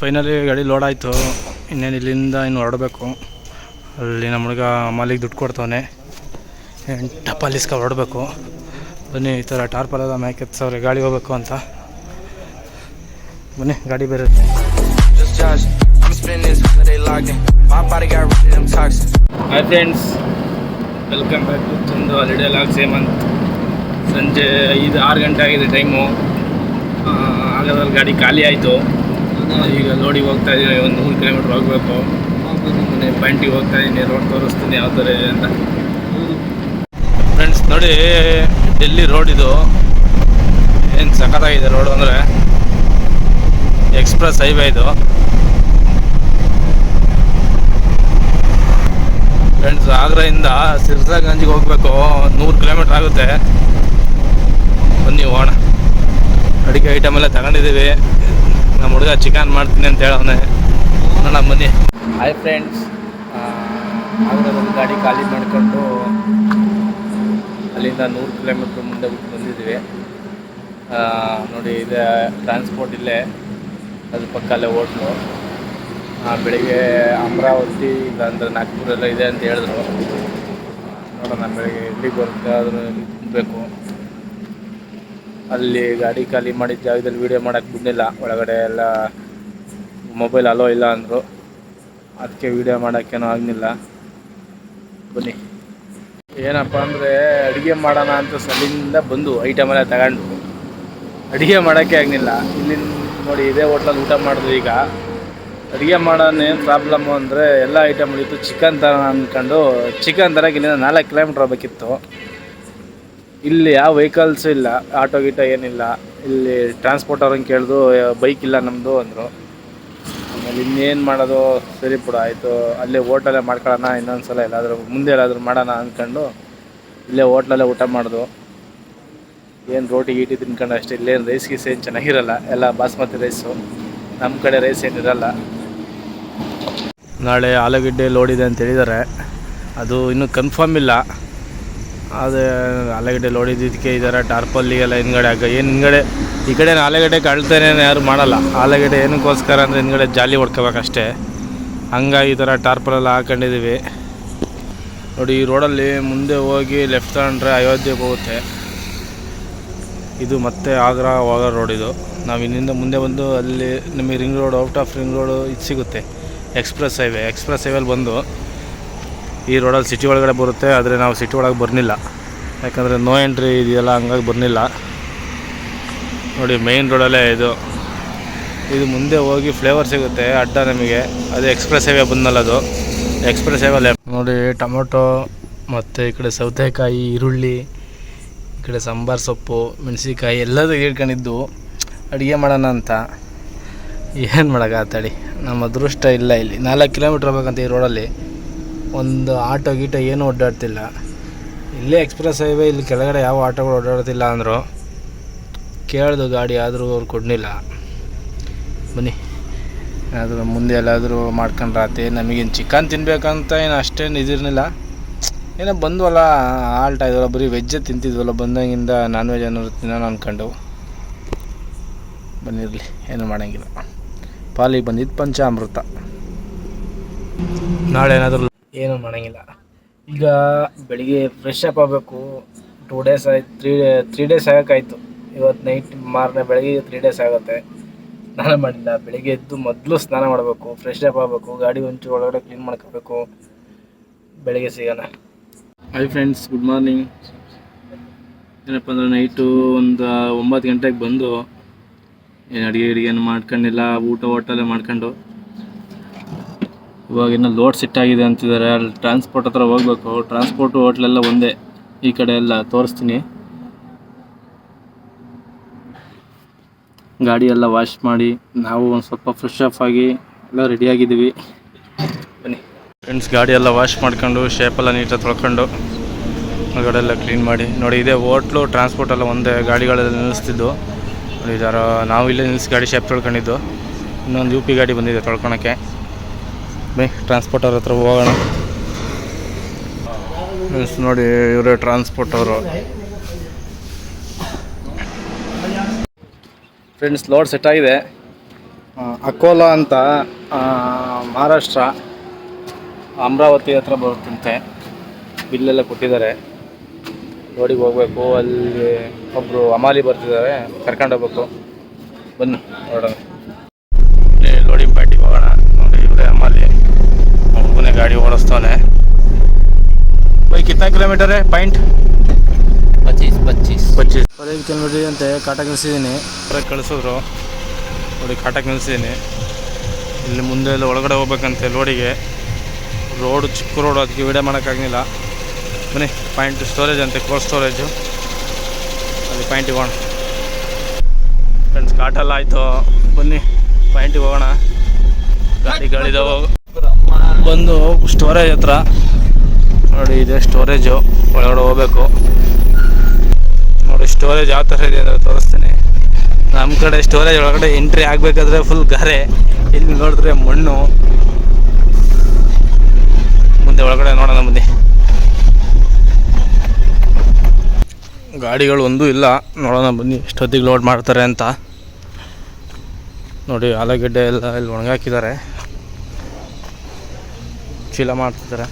Finally ಗಾಡಿ load ಆಯಿತು. ಇನ್ನೇನು ಇಲ್ಲಿಂದ ಇನ್ನು ಹೊರಡಬೇಕು. ಅಲ್ಲಿ ನಮ್ಮ ಹುಡುಗ ಮಾಲಿಗೆ ದುಡ್ಡು ಕೊಡ್ತವನೆ. ಎಂಟು ಪಾಲಿಸ್ಕ ಹೊರಡಬೇಕು. ಬನ್ನಿ, ಈ ಥರ ಟಾರ್ಪಲೆಲ್ಲ ಮ್ಯಾಕ್ ಸಾವಿರ ಗಾಡಿ ಹೋಗ್ಬೇಕು ಅಂತ. ಬನ್ನಿ, ಗಾಡಿ ಬೇರೆ. Hi friends welcome back to Chandu holiday log ಸೇಮಂತ್ ಸಂಜೆ ಐದು, ಆರು ಗಂಟೆ ಆಗಿದೆ ಟೈಮು ಆಗದಲ್ಲಿ ಗಾಡಿ ಖಾಲಿ ಆಯಿತು. ಈಗ ನೋಡಿ ಹೋಗ್ತಾ ಇದ್ದೀನಿ ಒಂದು ನೂರು ಕಿಲೋಮೀಟ್ರ್ ಹೋಗಬೇಕು. ಮನೆ ಪಾಯಿಂಟಿಗೆ ಹೋಗ್ತಾ ಇದ್ದೀನಿ ರೋಡ್ ತೋರಿಸ್ತೀನಿ ಯಾವ ಥರ ಇದೆ ಅಂತ. ಫ್ರೆಂಡ್ಸ್ ನೋಡಿ ಡೆಲ್ಲಿ ರೋಡ್ ಇದು. ಏನು ಸಖತ್ತಾಗಿದೆ ರೋಡ್ ಅಂದರೆ. ಎಕ್ಸ್ಪ್ರೆಸ್ ಹೈವೇ ಇದು. ಫ್ರೆಂಡ್ಸ್ ಆಗ್ರಾಯಿಂದ ಸಿರ್ಸಾಗಂಜಿಗೆ ಹೋಗಬೇಕು. ನೂರು ಕಿಲೋಮೀಟ್ರ್ ಆಗುತ್ತೆ. ಬನ್ನಿ ಹೋಗೋಣ. ಅಡಿಕೆ ಐಟಮ್ ಎಲ್ಲ ತಗೊಂಡಿದ್ದೀವಿ. ನಮ್ಮ ಹುಡುಗ ಚಿಕನ್ ಮಾಡ್ತೀನಿ ಅಂತ ಹೇಳವನೆ ನೋಡೋಣ, ಬನ್ನಿ. ಹಾಯ್ ಫ್ರೆಂಡ್ಸ್ ಒಂದು ಗಾಡಿ ಖಾಲಿ ಮಾಡಿಕೊಂಡು ಅಲ್ಲಿಂದ ನೂರು ಕಿಲೋಮೀಟ್ರ್ ಮುಂದೆ ಬಿಟ್ಟು ಬಂದಿದ್ದೀವಿ. ನೋಡಿ, ಇದೆ ಟ್ರಾನ್ಸ್ಪೋರ್ಟ್ ಇಲ್ಲೇ. ಅದ್ರ ಪಕ್ಕ ಅಲ್ಲೇ ಹೋಟ್ಲು. ಬೆಳಿಗ್ಗೆ ಅಮರಾವತಿ ಇಲ್ಲಾಂದ್ರೆ ನಾಗ್ಪುರೆಲ್ಲ ಇದೆ ಅಂತ ಹೇಳಿದ್ರು. ನೋಡೋಣ, ಬೆಳಿಗ್ಗೆ ಇಲ್ಲಿಗೆ ಬೇಕು ಅಲ್ಲಿ ಗಾಡಿ ಖಾಲಿ ಮಾಡಿದ ಜಾಗದಲ್ಲಿ ವೀಡಿಯೋ ಮಾಡೋಕ್ಕೆ ಬಿಡಲಿಲ್ಲ ಒಳಗಡೆ ಎಲ್ಲ ಮೊಬೈಲ್ ಅಲೋ ಇಲ್ಲ ಅಂದರು. ಅದಕ್ಕೆ ವೀಡಿಯೋ ಮಾಡೋಕ್ಕೇನೋ ಆಗಲಿಲ್ಲ. ಬನ್ನಿ. ಏನಪ್ಪ ಅಂದರೆ ಅಡುಗೆ ಮಾಡೋಣ ಅಂತ ಸಲಿಂದ ಬಂದು ಐಟಮ್ ಎಲ್ಲ ತಗೊಂಡು. ಅಡುಗೆ ಮಾಡೋಕ್ಕೆ ಆಗಲಿಲ್ಲ. ಇಲ್ಲಿಂದ ನೋಡಿ ಇದೇ ಹೋಟ್ಲಲ್ಲಿ ಊಟ ಮಾಡಿದ್ರು ಈಗ. ಅಡುಗೆ ಮಾಡೋಣ ಏನು ಪ್ರಾಬ್ಲಮ್ಮು ಅಂದರೆ ಎಲ್ಲ ಐಟಮ್ ಚಿಕನ್ ತರ ಅಂದ್ಕೊಂಡು ಚಿಕನ್ ತರಕ್ಕೆ ಇಲ್ಲಿಂದ ನಾಲ್ಕು ಕಿಲೋಮೀಟ್ರ್ ಹೋಗ್ಬೇಕಿತ್ತು. ಇಲ್ಲಿ ಯಾವ ವೆಹಿಕಲ್ಸ್ ಇಲ್ಲ ಆಟೋ ಗೀಟೋ ಏನಿಲ್ಲ, ಇಲ್ಲಿ ಟ್ರಾನ್ಸ್ಪೋರ್ಟ್ ಅವ್ರನ್ನ ಕೇಳಿದ್ರು ಬೈಕ್ ಇಲ್ಲ ನಮ್ಮದು ಅಂದರು. ಆಮೇಲೆ ಇನ್ನೇನು ಮಾಡೋದು? ಸರಿ ಬಿಡ, ಆಯಿತು. ಅಲ್ಲೇ ಹೋಟೆಲೇ ಮಾಡ್ಕೊಳ್ಳೋಣ ಇನ್ನೊಂದು ಸಲ ಎಲ್ಲಾದರೂ ಮುಂದೆ ಎಲ್ಲಾದರೂ ಮಾಡೋಣ ಅಂದ್ಕೊಂಡು ಇಲ್ಲೇ ಹೋಟ್ಲಲ್ಲೇ ಊಟ ಮಾಡಿದ್ವು ಏನು ರೋಟಿ ಗೀಟಿ ತಿನ್ಕೊಂಡು ಅಷ್ಟೇ, ಇಲ್ಲೇನು ರೈಸ್ ಗೀಸ್ ಏನು ಚೆನ್ನಾಗಿರಲ್ಲ, ಎಲ್ಲ ಬಾಸ್ಮತಿ ರೈಸು ನಮ್ಮ ಕಡೆ ರೈಸ್ ಏನಿರಲ್ಲ. ನಾಳೆ ಆಲೂಗಡ್ಡೆ ಲೋಡಿದೆ ಅಂತ ಹೇಳಿದ್ದಾರೆ ಅದು ಇನ್ನೂ ಕನ್ಫರ್ಮ್ ಇಲ್ಲ. ಅದೇ ಆಲೂಗಡ್ಡೆ ಲೋಡ್ ಇದ್ದಿದ್ದಕ್ಕೆ ಈ ಥರ ಟಾರ್ಪಲ್ಲಿಗೆಲ್ಲ ಹಿಂದ್ಗಡೆ ಹಾಕ ಏನು ಹಿಂದ್ಗಡೆ ಈ ಕಡೆ ಆಲೂಗಡ್ಡೆ ಕಳ್ತಾನೆ ಯಾರು ಮಾಡಲ್ಲ. ಆಲೂಗಡ್ಡೆ ಏನಕ್ಕೋಸ್ಕರ ಅಂದರೆ ಹಿಂದ್ಗಡೆ ಜಾಲಿ ಹೊಡ್ಕೋಬೇಕಷ್ಟೇ. ಹಂಗಾಗಿ ಈ ಥರ ಟಾರ್ಪಲೆಲ್ಲ ಹಾಕೊಂಡಿದ್ದೀವಿ. ನೋಡಿ, ಈ ರೋಡಲ್ಲಿ ಮುಂದೆ ಹೋಗಿ ಲೆಫ್ಟ್ ತಗೊಂಡ್ರೆ ಅಯೋಧ್ಯೆಗೆ ಹೋಗುತ್ತೆ. ಇದು ಮತ್ತೆ ಆಗ್ರಾ ಹೋಗೋ ರೋಡ್ ಇದು. ನಾವು ಇಲ್ಲಿಂದ ಮುಂದೆ ಬಂದು ಅಲ್ಲಿ ನಿಮಗೆ ring road, out of ring road ಇದು ಸಿಗುತ್ತೆ. Express highway. ಎಕ್ಸ್ಪ್ರೆಸ್ ಹೈವೇಲಿ ಬಂದು ಈ ರೋಡಲ್ಲಿ ಸಿಟಿ ಒಳಗಡೆ ಬರುತ್ತೆ, ಆದರೆ ನಾವು ಸಿಟಿ ಒಳಗೆ ಬರಲಿಲ್ಲ ಯಾಕಂದರೆ ನೋ ಎಂಟ್ರಿ ಇದೆಯಲ್ಲ, ಹಂಗಾಗಿ ಬರಲಿಲ್ಲ ನೋಡಿ ಮೈನ್ ರೋಡಲ್ಲೇ ಇದು. ಇದು ಮುಂದೆ ಹೋಗಿ ಫ್ಲೇವರ್ ಸಿಗುತ್ತೆ, ಅಡ್ಡ ನಮಗೆ. ಅದು ಎಕ್ಸ್ಪ್ರೆಸ್ ಹೈವೇ ಬಂದಲ್ಲ ಅದು. ಎಕ್ಸ್ಪ್ರೆಸ್ ಹೈವೇ ನೋಡಿ, ಟೊಮೊಟೊ, ಮತ್ತು ಈ ಕಡೆ ಸೌತೆಕಾಯಿ, ಈರುಳ್ಳಿ, ಈ ಕಡೆ ಸಾಂಬಾರು ಸೊಪ್ಪು, ಮೆಣಸಿನ್ಕಾಯಿ, ಎಲ್ಲದೂ ಹೇಳ್ಕೊಂಡಿದ್ದು. ಅಡುಗೆ ಮಾಡೋಣ ಅಂತ. ಏನು ಮಾಡೋಕ್ಕಾಗತ್ತಡಿ ನಮ್ಮ ಅದೃಷ್ಟ ಇಲ್ಲ ಇಲ್ಲಿ. ನಾಲ್ಕು ಕಿಲೋಮೀಟ್ರ್ ಹೋಗ್ಬೇಕಂತ ಈ ರೋಡಲ್ಲಿ. ಒಂದು ಆಟೋ ಗೀಟೋ ಏನೂ ಓಡಾಡ್ತಿಲ್ಲ. ಇಲ್ಲೇ ಎಕ್ಸ್ಪ್ರೆಸ್ ಹೈವೇ, ಇಲ್ಲಿ ಕೆಳಗಡೆ ಯಾವ ಆಟೋಗಳು ಓಡಾಡ್ತಿಲ್ಲ ಅಂದರು ಕೇಳ್ದು ಗಾಡಿ, ಆದರೂ ಅವ್ರು ಕೊಡಲಿಲ್ಲ. ಬನ್ನಿ. ಏನಾದರೂ ಮುಂದೆ ಎಲ್ಲಾದರೂ ಮಾಡ್ಕೊಂಡ್ರಾತೆ ನಮಗೇನು ಚಿಕನ್ ತಿನ್ನಬೇಕಂತ ಏನು ಅಷ್ಟೇನು ಇದಿರಲಿಲ್ಲ. ಏನೋ ಬಂದ್ವಲ್ಲ ಆಲ್ಟ್ ಆಯ್ದಲ್ಲ ಬರೀ ವೆಜ್ಜೇ ತಿಂತಿದ್ವಲ್ಲ, ಬಂದಾಗಿಂದ ನಾನ್ ವೆಜ್ ಏನಾದ್ರು ತಿನ್ನೋಣ ಅಂದ್ಕೊಂಡು ಬಂದಿರಲಿ ಏನು ಮಾಡೋಂಗಿಲ್ಲ. ಪಾಲಿಗೆ ಬಂದಿದ್ದು ಪಂಚಾಮೃತ. ನಾಳೆ ಏನಾದರೂ ಏನು ಮಾಡಂಗಿಲ್ಲ. ಈಗ ಬೆಳಿಗ್ಗೆ ಫ್ರೆಶ್ ಅಪ್ ಆಗಬೇಕು. ಟೂ ಡೇಸ್ ಆಯ್ತು ತ್ರೀ ತ್ರೀ ಡೇಸ್ ಆಗೋಕ್ಕಾಯ್ತು. ಇವತ್ತು ನೈಟ್ ಮಾರನೇ ಬೆಳಗ್ಗೆ ತ್ರೀ ಡೇಸ್ ಆಗುತ್ತೆ. ಸ್ನಾನ ಮಾಡಿಲ್ಲ. ಬೆಳಿಗ್ಗೆ ಎದ್ದು ಮೊದಲು ಸ್ನಾನ ಮಾಡಬೇಕು. ಫ್ರೆಶ್ ಅಪ್ ಆಗಬೇಕು. ಗಾಡಿ ಒಂಚೂರು ಒಳಗಡೆ ಕ್ಲೀನ್ ಮಾಡ್ಕೋಬೇಕು. ಬೆಳಿಗ್ಗೆ ಸಿಗೋಣ. ಹಾಯ್ ಫ್ರೆಂಡ್ಸ್ ಗುಡ್ ಮಾರ್ನಿಂಗ್ ಏನಪ್ಪ ಅಂದರೆ ನೈಟು ಒಂದು ಒಂಬತ್ತು ಗಂಟೆಗೆ ಬಂದು ಏನು ಅಡುಗೆ ಅಡುಗೆನು ಮಾಡ್ಕೊಂಡಿಲ್ಲ, ಊಟ ಓಟಲ್ಲೇ ಮಾಡ್ಕೊಂಡು. ಇವಾಗ ಇನ್ನು ಲೋಡ್ ಸಿಟ್ಟಾಗಿದೆ ಅಂತಿದ್ದಾರೆ. ಅಲ್ಲಿ ಟ್ರಾನ್ಸ್ಪೋರ್ಟ್ ಹತ್ರ ಹೋಗ್ಬೇಕು. ಟ್ರಾನ್ಸ್ಪೋರ್ಟು ಹೋಟ್ಲೆಲ್ಲ ಒಂದೇ. ಈ ಕಡೆ ಎಲ್ಲ ತೋರಿಸ್ತೀನಿ. ಗಾಡಿ ಎಲ್ಲ ವಾಶ್ ಮಾಡಿ ನಾವು ಒಂದು ಸ್ವಲ್ಪ ಫ್ರೆಶ್ ಅಪ್ ಆಗಿ ಎಲ್ಲ ರೆಡಿಯಾಗಿದ್ದೀವಿ ಬನ್ನಿ. ಫ್ರೆಂಡ್ಸ್ ಗಾಡಿ ಎಲ್ಲ ವಾಶ್ ಮಾಡ್ಕೊಂಡು ಶೇಪೆಲ್ಲ ನೀಟಾಗಿ ತೊಳ್ಕೊಂಡು ಒಳಗಡೆ ಎಲ್ಲ ಕ್ಲೀನ್ ಮಾಡಿ. ನೋಡಿ, ಇದೇ ಹೋಟ್ಲು ಟ್ರಾನ್ಸ್ಪೋರ್ಟ್ ಎಲ್ಲ ಒಂದೇ ಗಾಡಿಗಳೆಲ್ಲ ನಿಲ್ಲಿಸ್ತಿದ್ದು. ನೋಡಿ ಯಾರೋ ನಾವು ಇಲ್ಲೇ ನಿಲ್ಲಿಸಿ ಗಾಡಿ ಶೇಪ್ ತೊಳ್ಕೊಂಡಿದ್ದು. ಇನ್ನೊಂದು ಯು ಪಿ ಗಾಡಿ ಬಂದಿದೆ ತೊಳ್ಕೊಳಕ್ಕೆ. ಬೈ ಟ್ರಾನ್ಸ್ಪೋರ್ಟ್ ಅವ್ರ ಹತ್ರ ಹೋಗೋಣ. ನೋಡಿ, ಇವರೇ ಟ್ರಾನ್ಸ್ಪೋರ್ಟ್ ಅವರು ಫ್ರೆಂಡ್ಸ್ ಲೋಡ್ ಸೆಟ್ ಆಗಿದೆ ಅಕೋಲಾ ಅಂತ ಮಹಾರಾಷ್ಟ್ರ ಅಮರಾವತಿ ಹತ್ರ ಬರುತ್ತಂತೆ. ಬಿಲ್ಲೆಲ್ಲ ಕೊಟ್ಟಿದ್ದಾರೆ. ರೋಡಿಗೆ ಹೋಗ್ಬೇಕು, ಅಲ್ಲಿ ಒಬ್ಬರು ಅಮಾಲಿ ಬರ್ತಿದ್ದಾರೆ. ಕರ್ಕೊಂಡು ಹೋಗ್ಬೇಕು. ಬನ್ನಿ, ನೋಡೋಣ ಇಲ್ಲಿ ಲೋಡಿಂಗ್ ಪ್ಯಾಟಿಗೆ ಹೋಗೋಣ ನೋಡಿ ಇವರೇ ಅಮಾಲಿ ಹುಡುಗನೇ ಗಾಡಿ ಓಡಿಸ್ತಾನೆ ಬೈ ಕಿತ್ನಾ ಕಿಲೋಮೀಟರ್ ಪಾಯಿಂಟ್? ಪಚ್ಚೀಸ್ ಪಚ್ಚೀಸ್ ಪಚ್ಚೀಸ್ ಹದಿನೈದು ಕಿಲೋಮೀಟರ್ ಅಂತೆ ಕಾಟಕ್ಕೆ ನಿಲ್ಸಿದ್ದೀನಿ. ಹೊರಗೆ ಕಳಿಸಿದ್ರು. ನೋಡಿ ಕಾಟಕ್ಕೆ ನಿಲ್ಸಿದ್ದೀನಿ. ಇಲ್ಲಿ ಮುಂದೆ ಎಲ್ಲ ಒಳಗಡೆ ಹೋಗ್ಬೇಕಂತೆ ಲೋಡಿಗೆ ರೋಡು ಚಿಕ್ಕ ರೋಡು ಅದಕ್ಕೆ ವಿಡಿಯೋ ಮಾಡೋಕ್ಕಾಗಲಿಲ್ಲ. ಬನ್ನಿ ಪಾಯಿಂಟ್ ಸ್ಟೋರೇಜ್ ಅಂತೆ ಕೋಲ್ಡ್ ಸ್ಟೋರೇಜು ಅಲ್ಲಿ ಪಾಯಿಂಟಿಗೆ ಹೋಗೋಣ. ಫ್ರೆಂಡ್ಸ್ ಕಾಟಲ್ಲ ಆಯಿತು. ಬನ್ನಿ ಪಾಯಿಂಟಿಗೆ ಹೋಗೋಣ. ಗಾಡಿ ಗಾಳಿದ ಬಂದು ಸ್ಟೋರೇಜ್ ಹತ್ರ. ನೋಡಿ, ಇದೆ ಸ್ಟೋರೇಜು ಒಳಗಡೆ ಹೋಗ್ಬೇಕು. ನೋಡಿ ಸ್ಟೋರೇಜ್ ಯಾವ ಥರ ಇದೆ ಅಂದರೆ ತೋರಿಸ್ತೀನಿ. ನಮ್ಮ ಕಡೆ ಸ್ಟೋರೇಜ್ ಒಳಗಡೆ ಎಂಟ್ರಿ ಆಗಬೇಕಾದ್ರೆ ಫುಲ್ ಗಾರೆ. ಇಲ್ಲಿ ನೋಡಿದ್ರೆ ಮಣ್ಣು. ಮುಂದೆ ಒಳಗಡೆ ನೋಡೋಣ ಬನ್ನಿ. ಗಾಡಿಗಳು ಒಂದೂ ಇಲ್ಲ. ನೋಡೋಣ ಬನ್ನಿ, ಎಷ್ಟೊತ್ತಿಗೆ ಲೋಡ್ ಮಾಡ್ತಾರೆ ಅಂತ. ನೋಡಿ, ಆಲೂಗಡ್ಡೆ ಎಲ್ಲ ಇಲ್ಲಿ ಒಣಗಾಕಿದ್ದಾರೆ. ಚೀಲ ಮಾಡ್ತಿದ್ದಾರೆ.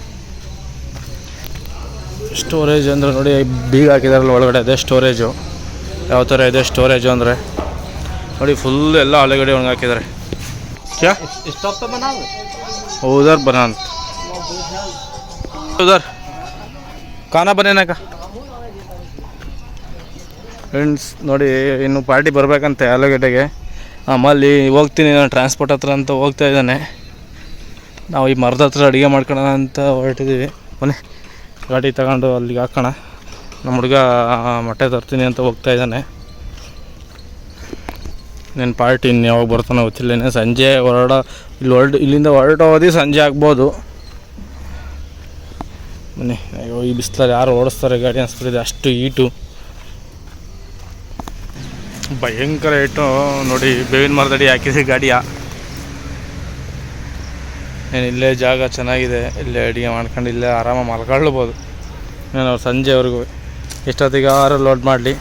ಸ್ಟೋರೇಜ್ ಅಂದರೆ ನೋಡಿ ಬೀಗ ಹಾಕಿದಾರಲ್ಲ ಒಳಗಡೆ ಅದೇ ಸ್ಟೋರೇಜು ಯಾವ ಥರ ಇದೆ ಸ್ಟೋರೇಜು ಅಂದರೆ ನೋಡಿ ಫುಲ್ ಎಲ್ಲ ಆಲೂಗಡ್ಡೆ ಒಣಗಾಕಿದ್ದಾರೆ ಕ್ಯಾ स्टॉप पे बना उधर बनान उधर ಖಾನ ಬನೇನಾಗ ಫ್ರೆಂಡ್ಸ್ ನೋಡಿ ಇನ್ನು ಪಾರ್ಟಿ ಬರಬೇಕಂತೆ ಆಲೂಗಡ್ಡೆಗೆ ಆಮೇಲೆ ಹೋಗ್ತೀನಿ ನಾನು ಟ್ರಾನ್ಸ್ಪೋರ್ಟ್ ಹತ್ರ ಅಂತ ಹೋಗ್ತಾ ಇದ್ದಾನೆ ನಾವು ಈ ಮರದ ಹತ್ರ ಅಡುಗೆ ಮಾಡ್ಕೊಳ್ಳೋಣ ಅಂತ ಹೊರಟಿದ್ದೀವಿ ಬನ್ನಿ ಗಾಡಿ ತಗೊಂಡು ಅಲ್ಲಿಗೆ ಹಾಕೋಣ. ನಮ್ಮ ಹುಡುಗ ಮೊಟ್ಟೆ ತರ್ತೀನಿ ಅಂತ ಹೋಗ್ತಾ ಇದ್ದಾನೆ. ನನ್ನ ಪಾರ್ಟಿ ಇನ್ನು ಯಾವಾಗ ಬರ್ತಾನೋ ಗೊತ್ತಿಲ್ಲ. ಸಂಜೆ ಹೊರಡ, ಇಲ್ಲಿ ಹೊರಡು, ಇಲ್ಲಿಂದ ಹೊರಟೋದಿ ಸಂಜೆ ಆಗ್ಬೋದು. ಬನ್ನಿ, ಅಯ್ಯೋ, ಈ ಬಿಸಿಲಲ್ಲಿ ಯಾರು ಓಡಿಸ್ತಾರೆ ಗಾಡಿ ಅನಿಸ್ಬಿಟ್ಟಿದೆ, ಅಷ್ಟು ಈಟು ಭಯಂಕರ ಇಟ್ಟು ನೋಡಿ, ಬೇವಿನ ಮರದಡಿ ಹಾಕಿದೆ ಗಾಡಿಯ. ಏನು ಇಲ್ಲೇ ಜಾಗ ಚೆನ್ನಾಗಿದೆ, ಇಲ್ಲೇ ಅಡುಗೆ ಮಾಡ್ಕೊಂಡು ಇಲ್ಲೇ ಆರಾಮಾಗಿ ಮಲ್ಕೊಳ್ಬೋದು ನಾನು ಅವ್ರು ಸಂಜೆವರೆಗೂ ಎಷ್ಟೊತ್ತಿಗೆ ಆರು ಲೋಡ್ ಮಾಡಲಿ?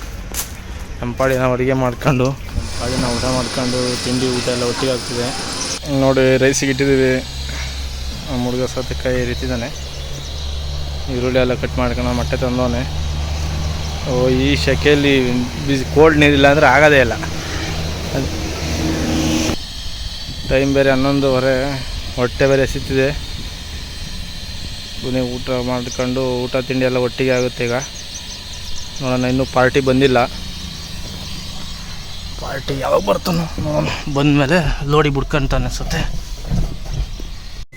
ನಮ್ಮ ಪಾಡಿ ನಾವು ಅಡುಗೆ ಮಾಡ್ಕೊಂಡು ನಮ್ಮ ಪಾಡಿ ನಾವು ಊಟ ಮಾಡ್ಕೊಂಡು ತಿಂಡಿ ಊಟ ಎಲ್ಲ ಒಟ್ಟಿಗೆ ಆಗ್ತಿದೆ. ನೋಡಿ ರೈಸಿಗೆ ಇಟ್ಟಿದ್ದೀವಿ. ನಮ್ಮ ಹುಡುಗ ಸೌತೆಕಾಯಿ ರೀತಿದ್ದಾನೆ ಈರುಳ್ಳಿ ಎಲ್ಲ ಕಟ್ ಮಾಡ್ಕೊಂಡು ಮೊಟ್ಟೆ ತಂದವನೆ. ಓ, ಈ ಶೆಕೆಯಲ್ಲಿ ಬಿಸಿ ಕೋಲ್ಡ್ ನೀರಿಲ್ಲ ಅಂದರೆ ಆಗೋದೇ ಇಲ್ಲ. ಟೈಮ್ ಬೇರೆ ಹನ್ನೊಂದುವರೆ. ಹೊಟ್ಟೆ ಬೇರೆ ಸಿಗ್ತಿದೆ ಪುನಃ ಊಟ ಮಾಡ್ಕೊಂಡು ಊಟ ತಿಂಡಿ ಎಲ್ಲ ಒಟ್ಟಿಗೆ ಆಗುತ್ತೆ ಈಗ. ನೋಡೋಣ, ಇನ್ನೂ ಪಾರ್ಟಿ ಬಂದಿಲ್ಲ. ಪಾರ್ಟಿ ಯಾವಾಗ ಬರ್ತಾನೋ ನೋಡೋಣ. ಬಂದಮೇಲೆ ಲೋಡಿ ಬಿಡ್ಕೊಂತಾನೆ ಅನ್ಸುತ್ತೆ.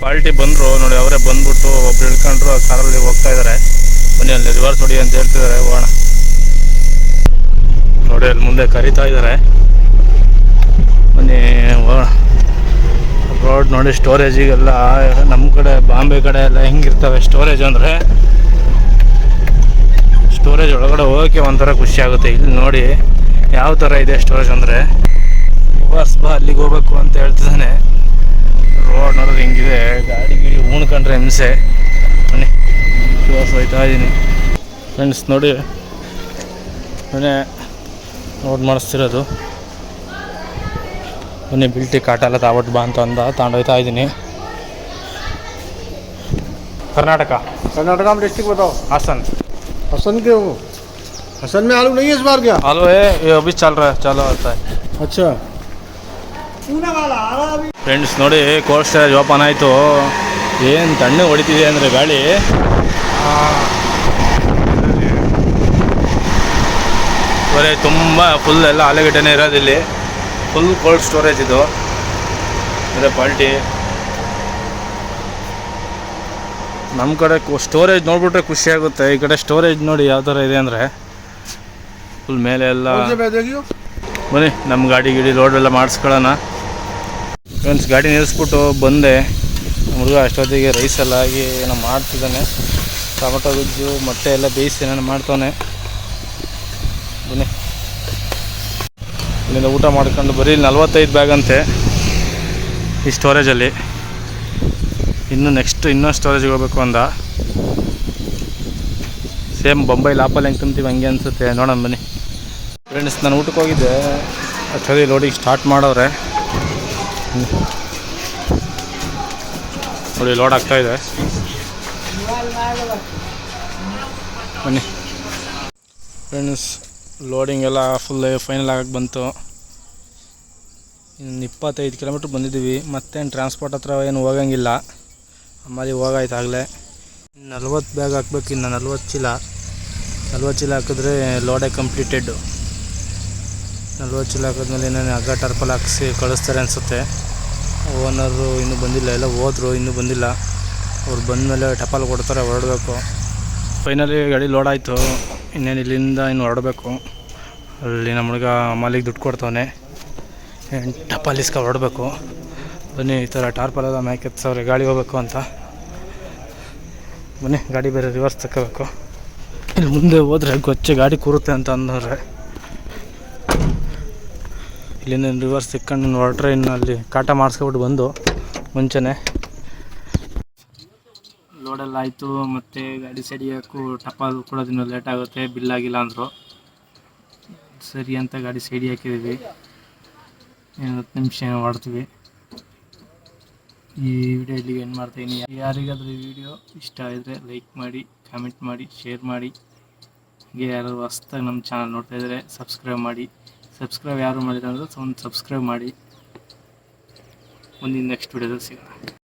ಪಾರ್ಟಿ ಬಂದರು, ನೋಡಿ ಅವರೇ ಬಂದ್ಬಿಟ್ಟು ಒಬ್ರು ಇಳ್ಕೊಂಡ್ರು ಕಾರಲ್ಲಿ ಹೋಗ್ತಾ ಇದ್ದಾರೆ ಬನ್ನಿ, ಅಲ್ಲಿ ರಿವರ್ಸ್ ಹೊಡಿ ಅಂತ ಹೇಳ್ತಿದ್ದಾರೆ ಹೋಗೋಣ. ನೋಡಿ, ಅಲ್ಲಿ ಮುಂದೆ ಕರಿತಾ ಇದ್ದಾರೆ ಬನ್ನಿ, ಹೋಗೋಣ. ರೋಡ್ ನೋಡಿ ಸ್ಟೋರೇಜಿಗೆಲ್ಲ ನಮ್ಮ ಕಡೆ, ಬಾಂಬೆ ಕಡೆ ಎಲ್ಲ ಹೆಂಗಿರ್ತವೆ ಸ್ಟೋರೇಜ್ ಅಂದರೆ ಸ್ಟೋರೇಜ್ ಒಳಗಡೆ ಹೋಗೋಕ್ಕೆ ಒಂಥರ ಖುಷಿ ಆಗುತ್ತೆ. ಇಲ್ಲಿ ನೋಡಿ ಯಾವ ಥರ ಇದೆ ಸ್ಟೋರೇಜ್ ಅಂದರೆ. ಬಸ್ ಬಾ, ಅಲ್ಲಿಗೆ ಹೋಗ್ಬೇಕು ಅಂತ ಹೇಳ್ತಿದ್ದಾನೆ ರೋಡ್ ನೋಡಿದ್ರೆ ಹಿಂಗಿದೆ, ಗಾಡಿ ಗಿಡಿ ಉಣ್ಕೊಂಡ್ರೆ ಹಿಂಸೆ. ಬನ್ನಿ ಕ್ಲೋಸ್ ಹೋಯ್ತಾ ಇದ್ದೀನಿ ಫ್ರೆಂಡ್ಸ್ ನೋಡಿ, ಮನೆ ರೋಡ್ ಮಾಡಿಸ್ತಿರೋದು. ಬನ್ನಿ ಬಿಲ್ಟಿ ಕಾಟ ಎಲ್ಲ ತಾಬಿಟ್ಟು ಬಾ ಅಂತ ಅಂದ ತಗೊಂಡೋಗ್ತಾ ಇದ್ದೀನಿ ಕರ್ನಾಟಕ कर्नाटका में डिस्ट्रिक्ट बताओ ಹಾಸನ್ हसन के हो हसन में आलू नहीं है इस बार क्या आलू है ये अभी चल रहा है चलो आता है अच्छा ಫ್ರೆಂಡ್ಸ್ ನೋಡಿ ಕೋಲ್ಡ್ ಸ್ಟೋರೇಜ್ ಓಪನ್ ಆಯಿತು ಏನು ತಣ್ಣಗೆ ಹೊಡಿತಿದೆ ಅಂದರೆ ಗಾಳಿ ಬರೀ ತುಂಬ ಫುಲ್ ಎಲ್ಲ ಆಲೂಗಡ್ಡೆನೇ ಇರೋದು ಇಲ್ಲಿ ಫುಲ್ ಕೋಲ್ಡ್ ಸ್ಟೋರೇಜ್ ಇದು. ಅಂದರೆ ಕ್ವಾಲಿಟಿ ನಮ್ಮ ಕಡೆ ಸ್ಟೋರೇಜ್ ನೋಡಿಬಿಟ್ರೆ ಖುಷಿ ಆಗುತ್ತೆ. ಈ ಕಡೆ ಸ್ಟೋರೇಜ್ ನೋಡಿ ಯಾವ ಥರ ಇದೆ ಅಂದರೆ ಫುಲ್ ಮೇಲೆ ಎಲ್ಲ ಬನ್ನಿ ನಮ್ಮ ಗಾಡಿ ಗಿಡಿ ಲೋಡೆಲ್ಲ ಮಾಡಿಸ್ಕೊಳ್ಳೋಣ. ಫ್ರೆಂಡ್ಸ್ ಗಾಡಿ ನಿಲ್ಲಿಸ್ಬಿಟ್ಟು ಬಂದೆ. ಹುಡುಗ ಅಷ್ಟೊತ್ತಿಗೆ ರೈಸ್ ಎಲ್ಲ ಆಗಿ ಏನೋ ಮಾಡ್ತಿದ್ದಾನೆ. ಟೊಮೊಟೊ ಗುಜ್ಜು ಮೊಟ್ಟೆ ಎಲ್ಲ ಬೇಯಿಸಿ ಏನೇನು ಮಾಡ್ತಾನೆ ಇಲ್ಲಿಂದ ಊಟ ಮಾಡ್ಕೊಂಡು ಬರೀ ನಲ್ವತ್ತೈದು ಬ್ಯಾಗ್ ಅಂತೆ ಈ ಸ್ಟೋರೇಜಲ್ಲಿ ಇನ್ನು ನೆಕ್ಸ್ಟ್ ಇನ್ನೊಂದು ಸ್ಟೋರೇಜ್ಗೆ ಹೋಗ್ಬೇಕು ಅಂದ. ಸೇಮ್ ಬೊಂಬೈ ಲಾಪಲ್ಲಿ ಹೆಂಗೆ ತಿಂತೀವಿ ಹಂಗೆ ಅನಿಸುತ್ತೆ. ನೋಡೋಣ ಬನ್ನಿ. ಫ್ರೆಂಡ್ಸ್ ನಾನು ಊಟಕ್ಕೆ ಹೋಗಿದ್ದೆ. ಆ್ಯಕ್ಚುಲಿ ಲೋಡಿಗೆ ಸ್ಟಾರ್ಟ್ ಮಾಡೋರೆ. ನೋಡಿ ಲೋಡ್ ಆಗ್ತಾ ಇದೆ. ಬನ್ನಿ. ಫ್ರೆಂಡ್ಸ್ ಲೋಡಿಂಗ್ ಎಲ್ಲ ಫುಲ್ ಫೈನಲ್ ಆಗಕ್ಕೆ ಬಂತು. ಇನ್ನು ಇಪ್ಪತ್ತೈದು ಕಿಲೋಮೀಟ್ರ್ ಬಂದಿದ್ದೀವಿ. ಮತ್ತೇನು ಟ್ರಾನ್ಸ್ಪೋರ್ಟ್ ಹತ್ರ ಏನು ಹೋಗಂಗಿಲ್ಲ. ಅಮ್ಮಲ್ಲಿ ಹೋಗಾಯ್ತು ಆಗಲೇ. ನಲ್ವತ್ತು ಬ್ಯಾಗ್ ಹಾಕ್ಬೇಕು, ಇನ್ನು ನಲ್ವತ್ತು ಚೀಲ. ನಲ್ವತ್ತು ಚೀಲ ಹಾಕಿದ್ರೆ ಲೋಡೇ ಕಂಪ್ಲೀಟೆಡ್ ನಲ್ವತ್ತು ಚೀಲ ಹಾಕಿದ್ಮೇಲೆ ಇನ್ನೇನು ಹಗ್ಗ ಟರ್ಪಲ್ ಹಾಕಿಸಿ ಕಳಿಸ್ತಾರೆ ಅನಿಸುತ್ತೆ. ಓನರು ಇನ್ನೂ ಬಂದಿಲ್ಲ, ಎಲ್ಲ ಹೋದರು, ಇನ್ನೂ ಬಂದಿಲ್ಲ. ಅವ್ರು ಬಂದಮೇಲೆ ಟಪಾಲ್ ಕೊಡ್ತಾರೆ, ಹೊರಡಬೇಕು. ಫೈನಲಿ ಗಾಡಿ ಲೋಡ್ ಆಯಿತು. ಇನ್ನೇನು ಇಲ್ಲಿಂದ ಇನ್ನು ಹೊರಡಬೇಕು. ಅಲ್ಲಿ ನಮ್ಮ ಹುಡುಗ ಮಾಲಿಗೆ ದುಡ್ಡು ಕೊಡ್ತಾವನೆ. ಎಂಟ ಪಾಲಿಸ್ಕ ಹೊರಡಬೇಕು. ಬನ್ನಿ, ಈ ಥರ ಟಾರ್ಪಲ್ ಎಲ್ಲ ಮ್ಯಾಕೆ ಎತ್ತವ್ರೆ ಗಾಡಿ ಹೋಗ್ಬೇಕು ಅಂತ. ಬನ್ನಿ, ಗಾಡಿ ಬೇರೆ ರಿವರ್ಸ್ ತಗೋಬೇಕು ಇಲ್ಲಿ ಮುಂದೆ ಹೋದ್ರೆ ಗೊಚ್ಚೆ ಗಾಡಿ ಕೂರುತ್ತೆ ಅಂತ ಅಂದ್ರೆ ಇಲ್ಲಿಂದ ರಿವರ್ಸ್ ತಿಕ್ಕೊಂಡು ಹೊರಟ್ರೆ ಇನ್ನು ಅಲ್ಲಿ ಕಾಟ ಮಾಡಿಸ್ಕೊಬಿಟ್ಟು ಬಂದು ಮುಂಚೆನೆ. ಲೋಡೆಲ್ಲ ಆಯಿತು, ಮತ್ತು ಗಾಡಿ ಸಡಿಯಾಕು ಟಪಾಲ್ ಕೊಡೋದಿನ್ನು ಲೇಟ್ ಆಗುತ್ತೆ ಬಿಲ್ ಆಗಿಲ್ಲ ಅಂದರು. ಸರಿ ಅಂತ ಗಾಡಿ ಸೈಡಿ ಹಾಕಿದ್ದೀವಿ ಏನು ಹತ್ತು ನಿಮಿಷ ಮಾಡ್ತೀವಿ. ಈ ವಿಡಿಯೋ ಇಲ್ಲಿಗೆ ಏನು ಮಾಡ್ತೀನಿ ಯಾರಿಗಾದರೂ ಈ ವಿಡಿಯೋ ಇಷ್ಟ ಆದರೆ ಲೈಕ್ ಮಾಡಿ ಕಾಮೆಂಟ್ ಮಾಡಿ ಶೇರ್ ಮಾಡಿ. ಹಾಗೆ ಯಾರು ಹೊಸ್ದಾಗಿ ನಮ್ಮ ಚಾನಲ್ ನೋಡ್ತಾ ಇದ್ದರೆ ಸಬ್ಸ್ಕ್ರೈಬ್ ಮಾಡಿ. ಸಬ್ಸ್ಕ್ರೈಬ್ ಯಾರು ಮಾಡಿಲ್ಲ ಅಂದರೆ ಒಂದು ಸಬ್ಸ್ಕ್ರೈಬ್ ಮಾಡಿ. ಮುಂದಿನ ನೆಕ್ಸ್ಟ್ ವಿಡಿಯೋದಲ್ಲಿ ಸಿಗೋಣ.